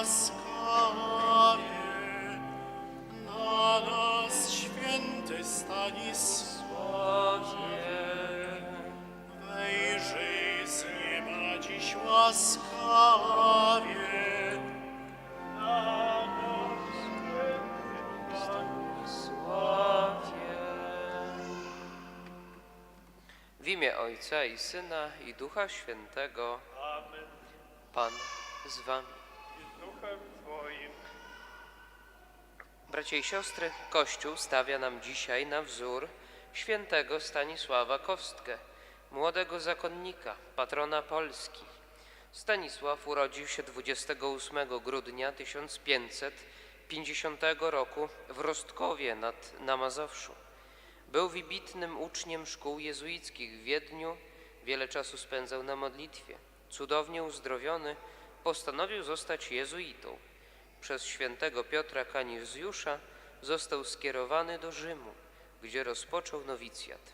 łaskawie, na nas święty Stanisławie. Wejrzyj z nieba dziś łaskawie, na nas W imię Ojca i Syna i Ducha Świętego Amen. Pan z wami. Duchem Twoim. Bracia i siostry, Kościół stawia nam dzisiaj na wzór świętego Stanisława Kostkę, młodego zakonnika, patrona Polski. Stanisław urodził się 28 grudnia 1550 roku w Rostkowie nad, na Mazowszu. Był wybitnym uczniem szkół jezuickich w Wiedniu, wiele czasu spędzał na modlitwie. Cudownie uzdrowiony, postanowił zostać jezuitą. Przez świętego Piotra Kaniwzjusza został skierowany do Rzymu, gdzie rozpoczął nowicjat.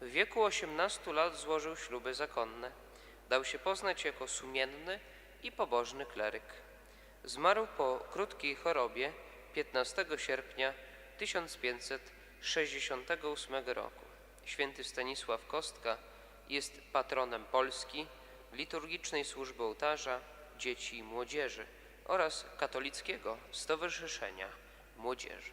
W wieku 18 lat złożył śluby zakonne. Dał się poznać jako sumienny i pobożny kleryk. Zmarł po krótkiej chorobie 15 sierpnia 1568 roku. Święty Stanisław Kostka jest patronem Polski, liturgicznej służby ołtarza, dzieci i młodzieży oraz katolickiego Stowarzyszenia Młodzieży.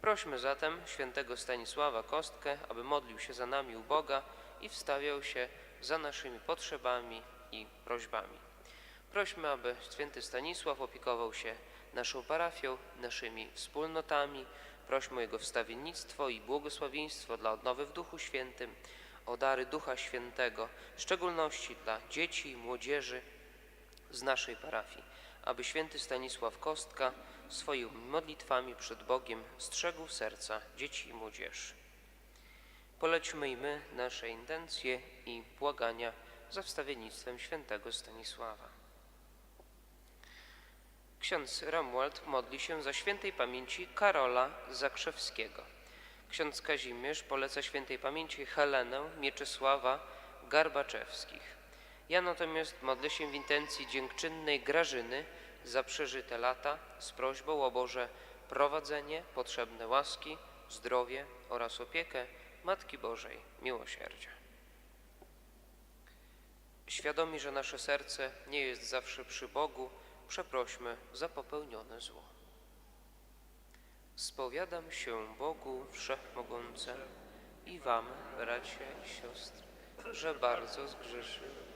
Prośmy zatem świętego Stanisława Kostkę, aby modlił się za nami u Boga i wstawiał się za naszymi potrzebami i prośbami. Prośmy, aby święty Stanisław opiekował się naszą parafią, naszymi wspólnotami. Prośmy o jego wstawiennictwo i błogosławieństwo dla odnowy w Duchu Świętym, o dary Ducha Świętego, w szczególności dla dzieci i młodzieży z naszej parafii, aby święty Stanisław Kostka swoimi modlitwami przed Bogiem strzegł serca dzieci i młodzieży. Polećmy i my nasze intencje i błagania za wstawiennictwem świętego Stanisława. Ksiądz Romuald modli się za świętej pamięci Karola Zakrzewskiego. Ksiądz Kazimierz poleca świętej pamięci Helenę Mieczysława Garbaczewskich. Ja natomiast modlę się w intencji dziękczynnej Grażyny za przeżyte lata z prośbą o Boże prowadzenie, potrzebne łaski, zdrowie oraz opiekę Matki Bożej Miłosierdzia. Świadomi, że nasze serce nie jest zawsze przy Bogu, przeprośmy za popełnione zło. Spowiadam się Bogu Wszechmogącemu i Wam, bracia i siostry, że bardzo zgrzeszyłem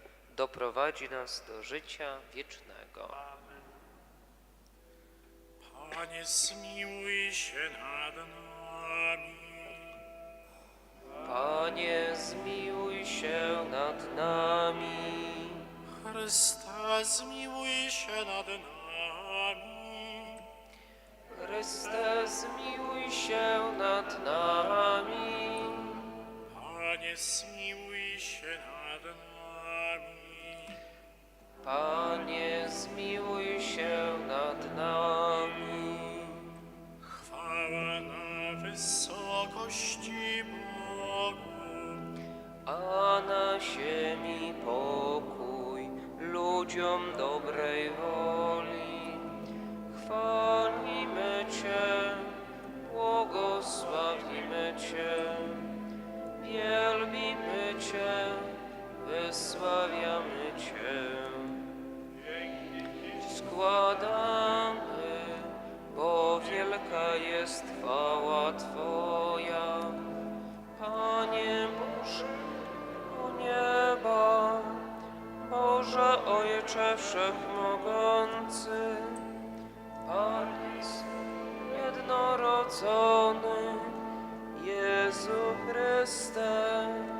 doprowadzi nas do życia wiecznego. Amen. Panie, zmiłuj się nad nami. Panie, zmiłuj się nad nami. Chryste, zmiłuj się nad nami. Chryste, zmiłuj się nad nami. Panie, zmiłuj się nad nami. Chwała na wysokości Bogu. a na ziemi pokój ludziom dobrej woli. jest chwała Twoja, Panie Boże, o nieba, Boże Ojcze Wszechmogący, Panie jednorodzony, Jezu Chryste.